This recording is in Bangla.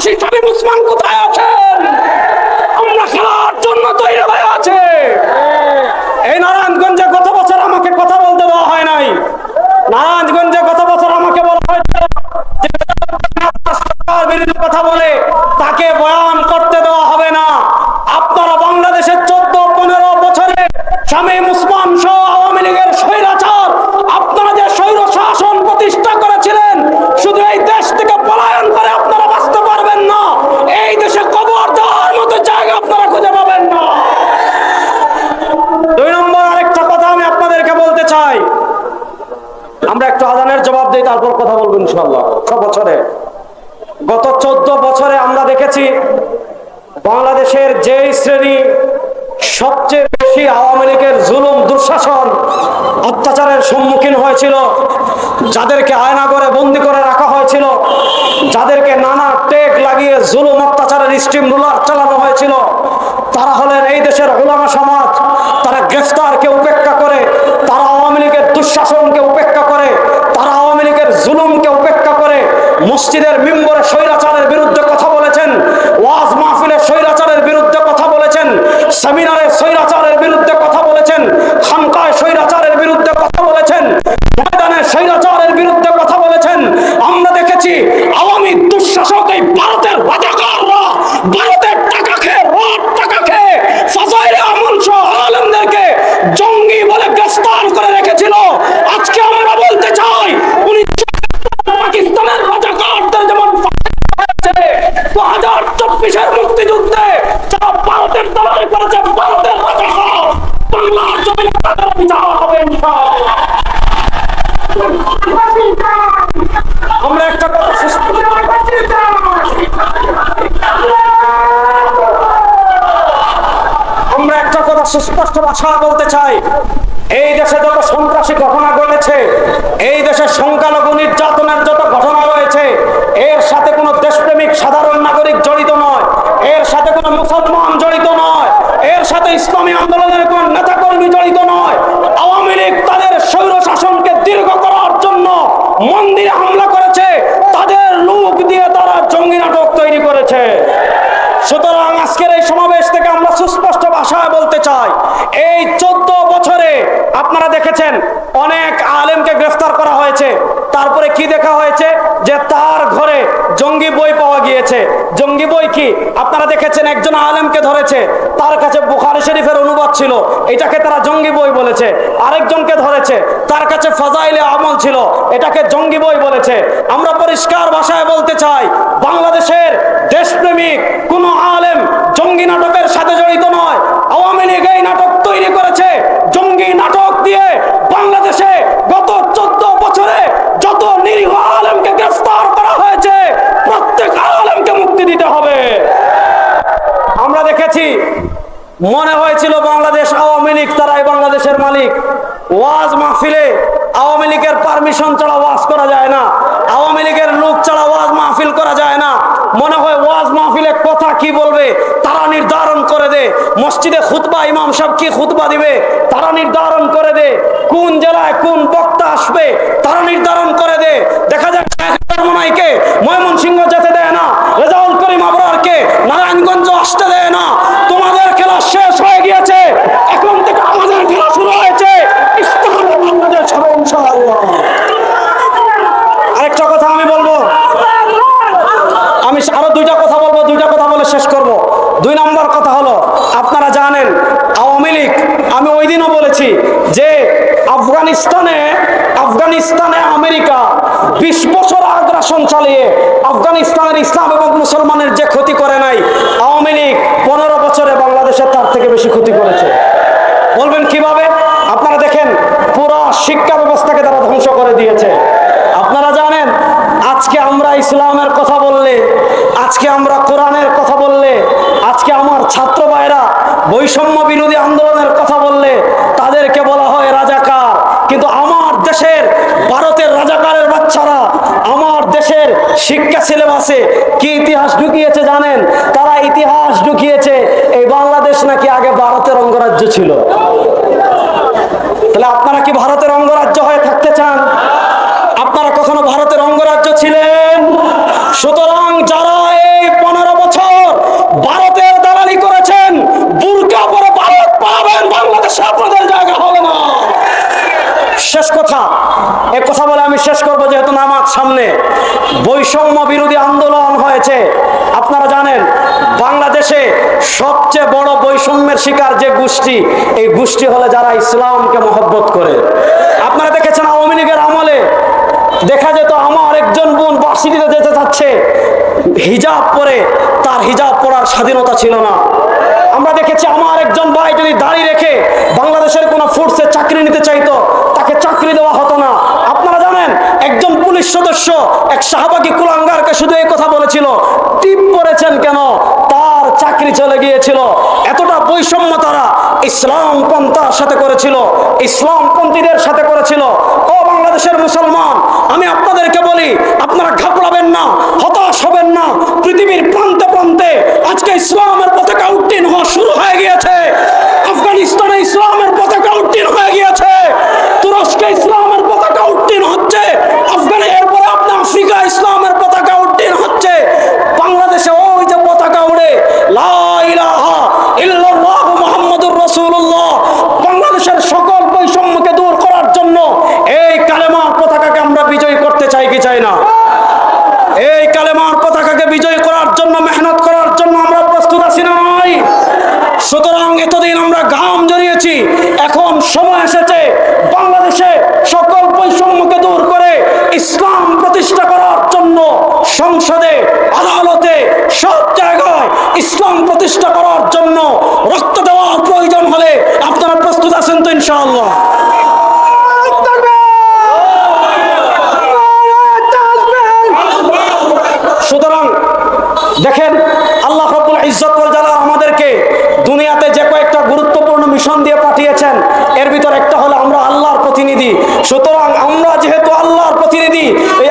সন্ত্রাসী শামীম উসমান কোথায় আছেন বছরে? গত চোদ্দ বছরে আমরা দেখেছি বাংলাদেশের যেই শ্রেণি সবচেয়ে বেশি আওয়ামী লীগের জুলুম, দুঃশাসন, অত্যাচারের সম্মুখীন হয়েছিল, যাদেরকে আয়নাগরে বন্দি করে রাখা হয়েছিল, যাদেরকে নানা টেক লাগিয়ে জুলুম, অত্যাচারের স্টিম রুলার চালানো হয়েছিল, তারা হলেন এই দেশের ওলামা সমাজ। তারা গ্রেফতারকে উপেক্ষা করে, তারা আওয়ামী লীগের দুঃশাসনকে উপেক্ষা করে, তারা আওয়ামী লীগের জুলুমকে করে মসজিদের মিম্বরে স্বৈরাচারের বিরুদ্ধে কথা বলেছেন, ওয়াজ মাহফিলের স্বৈরাচারের বিরুদ্ধে কথা বলেছেন, সেমিনারে স্বৈরাচারের বিরুদ্ধে কথা বলেছেন, খানকায় স্বৈরাচারের বিরুদ্ধে কথা বলেছেন, ময়দানে স্বৈরাচারের বিরুদ্ধে কথা বলেছেন। আমরা দেখেছি সুস্পষ্ট ভাষা বলতে চাই, এই দেশে যত সন্ত্রাসী ঘটনা ঘটেছে, এই দেশে সংখ্যালঘু নির্যাতনের যত ঘটনা রয়েছে, এর সাথে কোনো দেশপ্রেমিক সাধারণ নাগরিক জড়িত নয়, এর সাথে কোনো মুসলমান জড়িত নয়, এর সাথে ইসলামী আন্দোলনের কোন নেতাকর্মী জড়িত নয় আওয়ামী লীগ তাদের স্বৈর শাসনকে দীর্ঘ করার জন্য মন্দিরে হামলা করেছে তাদের লোক দিয়ে তারা জঙ্গি নাটক তৈরি করেছে সুতরাং আজকের এই সমাবেশ থেকে আমরা সুস্পষ্ট ভাষায় বলতে চাই এই চোদ্দ বছরে আপনারা দেখেছেন, অনেক আলেমকে গ্রেফতার করা হয়েছে। তারপরে কি দেখা হয়েছে? যে তার ঘরে জঙ্গি বই পাওয়া গিয়েছে। জঙ্গি বই কি? আপনারা দেখেছেন, একজন আলেমকে ধরেছে। তার কাছে বুখারি শরীফের অনুবাদ ছিল। এটাকে তারা জঙ্গি বই বলেছে। আরেকজনকে ধরেছে। তার কাছে ফাজাইলে আমল ছিল। এটাকে জঙ্গি বই বলেছে। আমরা পরিষ্কার ভাষায় বলতে চাই, বাংলাদেশের দেশপ্রেমিক, কোন আলেম জঙ্গি নাটকের সাথে জড়িত নয় আওয়ামী লীগ এই নাটক তৈরি করেছে জঙ্গি নাটক দিয়ে বাংলাদেশে গত চোদ্দ বছরে যত নিরীহ আলেমকে গ্রেফতার করা হয়েছে প্রত্যেক আলেমকে মুক্তি দিতে হবে আমরা মনে হয়েছিল বাংলাদেশ আওয়ামী লীগ তারাই বাংলাদেশের মালিক। ওয়াজ মাহফিলে আওয়ামী লীগের পারমিশন ছাড়া ওয়াজ করা যায় না। আওয়ামী লীগের লোক ছাড়া ওয়াজ মাহফিল করা যায় না। মনে হয় ওয়াজ মাহফিলে কথা কি বলবে, তারা নির্ধারণ করে দে। মসজিদে খুতবা, ইমাম সাহেব কি খুতবা দিবে? তারা নির্ধারণ করে দে। কোন জেলায় কোন বক্তা আসবে, তারা নির্ধারণ করে দে। দেখা যায় ময়মনসিংহ যেতে দেয় না। রেজাউল করিম আবরারকে নারায়ণগঞ্জ আসতে দেয় না তোমাদের খেলা শেষ হয়ে গিয়েছে এখন থেকে আমাদের খেলা শুরু হয়েছে ইস্তাহারে বাংলাদেশ হবে ইনশাআল্লাহ। আরেকটা কথা আমি বলব আমি আরও দুইটা কথা বলব, দুইটা কথা বলে শেষ করব। দুই নম্বর কথা হলো, আপনারা জানেন, আওয়ামী লীগ, আমি ওই দিনও বলেছি যে আফগানিস্তানে আফগানিস্তানে আমেরিকা বিশ বছর আগ্রাসন চালিয়ে আফগানিস্তানের ইসলাম এবং মুসলমানের যে ক্ষতি করে নাই আওয়ামী লীগ পনেরো বছরে বাংলাদেশের তার থেকে বেশি ক্ষতি করেছে বলবেন কীভাবে আপনারা দেখেন পুরো শিক্ষা ব্যবস্থাকে তারা ধ্বংস করে দিয়েছে আপনারা জানেন আজকে আমরা ইসলামের কথা বললে, আজকে আমরা কোরআনের কথা বললে, আজকে আমার ছাত্র ভাইরা বৈষম্য বিরোধী আন্দোলনের কথা বললে, তাদেরকে বলা হয় রাজাকার। কিন্তু আমার দেশের, ভারতের রাজাকারের বাচ্চারা, আমার দেশের শিক্ষা সিলেবাসে কি ইতিহাস ঢুকিয়েছে জানেন? তারা ইতিহাস ঢুকিয়েছে, এই বাংলাদেশ নাকি আগে ভারতের অঙ্গরাজ্য ছিল? তাহলে আপনারা কি ভারতের সুতরাং যারা এই পনেরো বছর ভারতের দালালি করেছেন, বুর্কা পরে ভারত পাবেন বাংলাদেশে আপনাদের জায়গা হবে না। শেষ কথা এক কথা বলে আমি শেষ করব, যেহেতু নামাজ সামনে। বৈষম্য বিরোধী আন্দোলন হয়েছে। আপনারা জানেন, বাংলাদেশে সবচেয়ে বড় বৈষম্যের শিকার যে গোষ্ঠী, এই গোষ্ঠী হলে যারা ইসলামকে মহব্বত করে। আপনারা দেখেছেন আওয়ামী লীগের আমলে দেখা যেত, আমার একজন বোন বার্ষিকীতে যেতে হিজাব পরে, তার হিজাব পরার স্বাধীনতা ছিল না। আমরা দেখেছি আমার একজন ভাই যদি দাঁড়িয়ে রেখে বাংলাদেশের কোনো ফোর্সে চাকরি নিতে চাইতো, তাকে চাকরি দেওয়া হতো না। আপনারা জানেন, একজন পুলিশ সদস্য এক শাহবাগী কুলাঙ্গারকে শুধু এই কথা বলেছিল, টিপ পড়েছেন কেন? তার চাকরি চলে গিয়েছিল। এতটা বৈষম্য তারা ইসলাম পন্থার সাথে করেছিল ইসলাম পন্থীদের সাথে করেছিল। ও বাংলাদেশের মুসলমান, আমি আপনাদেরকে বলি, আপনারা ঘাবড়াবেন না, হতাশ হবেন না। পৃথিবীর প্রান্তে প্রান্তে আজকে ইসলামের পতাকা উত্তীর্ণ হওয়া শুরু হয়ে গিয়েছে। আফগানিস্তানে ইসলামের পতাকা উত্তীর্ণ হয়ে গিয়েছে তুরস্কে ইসলামের পতাকা উত্তীর্ণ হচ্ছে আফগানে এরপরে আপনি আফ্রিকা ইসলামের পতাকা উত্তীর্ণ হচ্ছে বাংলাদেশে ওই যে পতাকা উড়ে লা ইলাহা ইল্লাল্লাহু মুহাম্মাদুর রাসূলুল্লাহ বাংলাদেশের সকল বৈষম্যকে দূর করার জন্য এই কালেমার পতাকাকে আমরা বিজয়ী করতে চাই কি চাই না এই কালেমার পতাকাকে বিজয় করার জন্য মেহনত করার জন্য আমরা প্রস্তুত আছি না নয় সুতরাং এতদিন আমরা ঘাম জড়িয়েছি এখন সময় এসেছে। বাংলাদেশে সকল বৈষম্যকে দূর করে ইসলাম প্রতিষ্ঠা করার জন্য সংসদে, আদালতে সব জায়গায় ইসলাম প্রতিষ্ঠা করার জন্য রক্ত দেওয়ার প্রয়োজন হলে আপনারা প্রস্তুত আছেন তো ইনশাআল্লাহ। এর ভিতর একটা হলো আমরা আল্লাহর প্রতিনিধি। সুতরাং আমরা যেহেতু আল্লাহর প্রতিনিধি এই